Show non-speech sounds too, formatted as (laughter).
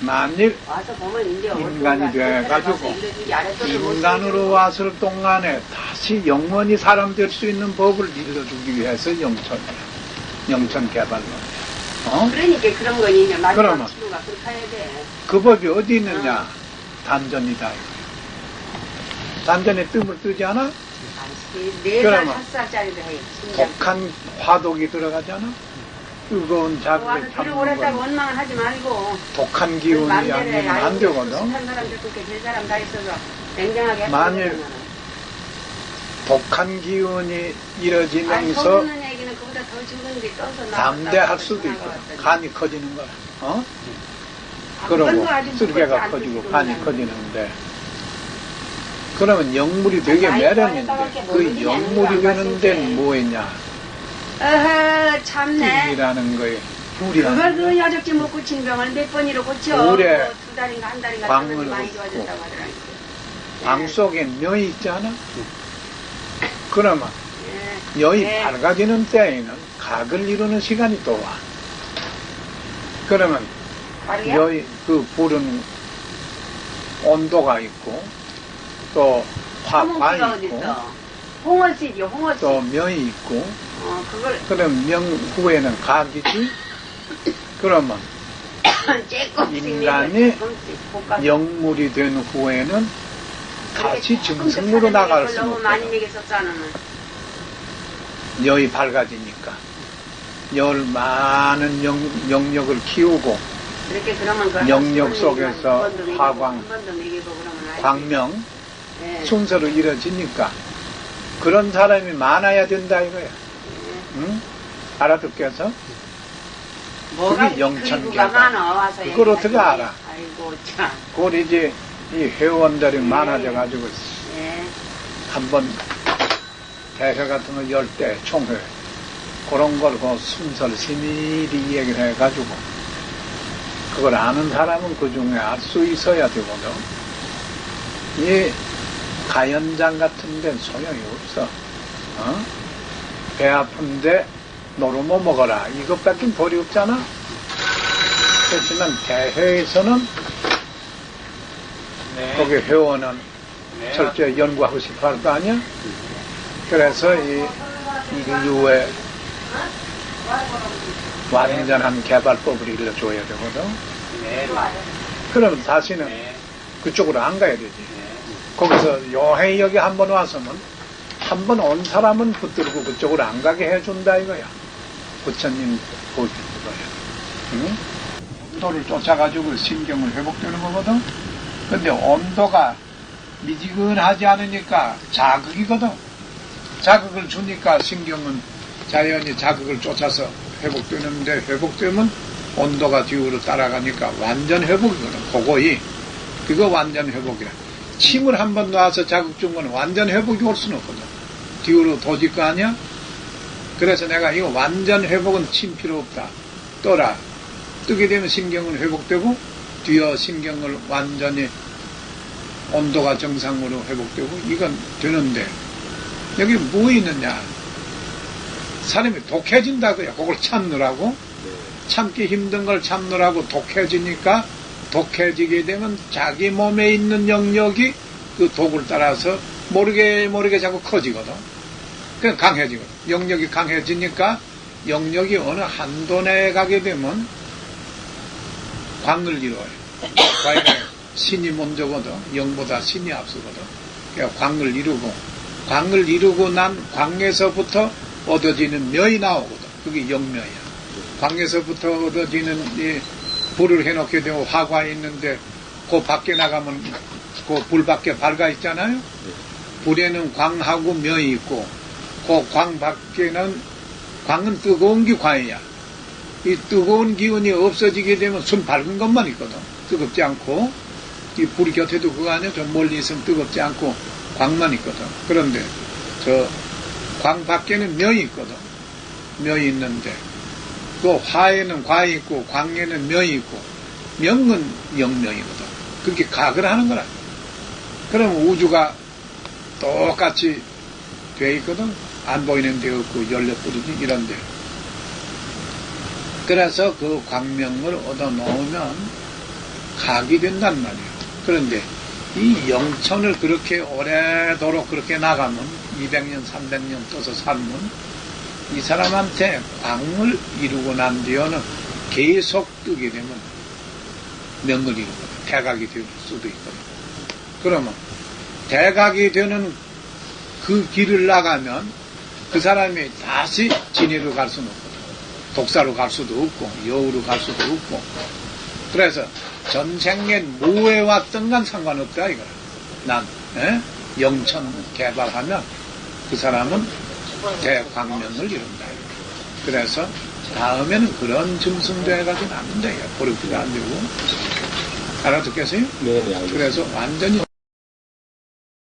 만일 인간이 돼가지고 인간으로 왔을 동안에 다시 영원히 사람 될 수 있는 법을 일러주기 위해서 영천이야. 영천 개발론. 어? 그러니까 그런 거니 그러면. 치료가 그렇게 해야 돼. 그 법이 어디 있느냐? 단전이다. 단전에 뜸을 뜨지 않아? 네살 그러면. 독한 화독이 들어가잖아? 뜨거운 자극을 와서 들어오랬다고 잡는 건 원망을 하지 말고 독한 기운이. 아니면 안 되거든. 만일. 독한 기운이 이뤄지면서 담대할 수도. 했더니. 간이 커지는 거야. 어? 한 그러고 쓸개가 커지고 간이. 커지는데 그러면 영물이 되게 아니, 매력인데 그. 영물이 안 되는 데는 때. 뭐였냐? 어허 참네. 불이라는 거예요. 그걸 불이라는 그 거. 여적지 못 고친 병을 몇 번이로 고쳐. 오래 뭐두 달인가 한 달인가 광을 하면 많이 넣고. 좋아진다고 하더라고요. 방 속에 녀이 있잖아? 그러면 예. 여이 네. 밝아지는 때에는 각을 이루는 시간이 또 와. 그러면 말이야? 여이 그 불은 온도가 있고 또 화가 어디 있고 있어? 홍어씨지, 홍어씨. 또 명이 있고 어, 그걸 그럼 명 후에는 각이지 그러면 (coughs) 인간이. 영물이 된 후에는 다시 그렇게 증승으로 나갈 수 먹였었잖아. 여이 밝아지니까 열 많은 영, 영역을 키우고 영역 한 속에서 화광. 광명 예. 순서로 이뤄지니까 그런 사람이 많아야 된다 이거야 예. 응? 알아듣겠어? 뭐가 그게 영천 그리고가 개발. 많아 와서 그걸. 어떻게 알아? 아이고 참. 그걸 이제 이 회원들이 네. 많아져가지고 예. 한번 대회 같은 거 열 때 총회 그런 걸그 순서를 세밀히 얘기를 해가지고 그걸 아는 사람은 그 중에 알 수 있어야 되거든. 이 가연장 같은 데는 소용이 없어. 어? 배 아픈데 노르모 먹어라. 이것밖에 벌이 없잖아. 그렇지만 대회에서는 네. 거기 회원은 네. 철저히 연구하고 싶어 할 거 아니야? 그래서 이 인류의 완전한 개발법을 일러줘야 되거든. 네. 그럼 다시는 네. 그쪽으로 안 가야 되지. 거기서 여행 여기 한번 와서는 한 번 온 사람은 붙들고 그쪽으로 안 가게 해준다 이거야. 부처님 보기 이거야. 응? 온도를 쫓아가지고 신경을 회복되는 거거든. 근데 온도가 미지근하지 않으니까 자극이거든. 자극을 주니까 신경은 자연히 자극을 쫓아서 회복되는데 회복되면 온도가 뒤로 따라가니까 완전 회복이거든. 그거이. 그거 완전 회복이야. 침을 한 번 놔서 자극 준 건 완전 회복이 올 수는 없거든. 뒤로 도질 거 아니야? 그래서 내가 이거 완전 회복은 침 필요 없다. 떠라. 뜨게 되면 신경은 회복되고, 뒤어 신경을 완전히 온도가 정상으로 회복되고, 이건 되는데, 여기 뭐 있느냐? 사람이 독해진다고요. 그걸 참느라고. 참기 힘든 걸 참느라고 독해지니까 독해지게 되면 자기 몸에 있는 영역이 그 독을 따라서 모르게 모르게 자꾸 커지거든. 그냥 강해지거든. 영역이 강해지니까 영역이 어느 한도 내에 가게 되면 광을 이루어요. 과연 (coughs) 신이 먼저거든. 영보다 신이 앞서거든. 그러니까 광을 이루고 광을 이루고 난 광에서부터 얻어지는 묘이 나오거든. 그게 영묘야. 광에서부터 얻어지는 이 불을 해놓게 되면 화가 있는데 그 밖에 나가면 그 불 밖에 밝아 있잖아요. 불에는 광하고 묘이 있고 그 광 밖에는 광은 뜨거운 게 광이야. 이 뜨거운 기운이 없어지게 되면 순 밝은 것만 있거든. 뜨겁지 않고 이 불 곁에도 그거 아니야. 저 멀리 있으면 뜨겁지 않고 광만 있거든. 그런데 저 광 밖에는 묘이 있거든. 묘이 있는데 그 화에는 과이 있고 광에는 명이 있고 명은 영명이거든. 그렇게 각을 하는 거라. 그럼 우주가 똑같이 돼 있거든. 안 보이는 데 없고 열려 뿌리지 이런 데. 그래서 그 광명을 얻어 놓으면 각이 된단 말이에요. 그런데 이 영천을 그렇게 오래도록 그렇게 나가면 200년, 300년 떠서 살면 이 사람한테 광을 이루고 난 뒤에는 계속 뜨게 되면 명을 이루거든. 대각이 될 수도 있거든. 그러면 대각이 되는 그 길을 나가면 그 사람이 다시 진해로 갈 수는 없거든. 독사로 갈 수도 없고 여우로 갈 수도 없고 그래서 전생엔 뭐해 왔던 간 상관없다 이거야. 난 에? 영천 개발하면 그 사람은 대광명을 이룬다. 그래서 다음에는 그런 해가지고 안 된다. 버릇도 안 되고. 알아듣겠어요? 네, 네, 알겠습니다. 그래서 완전히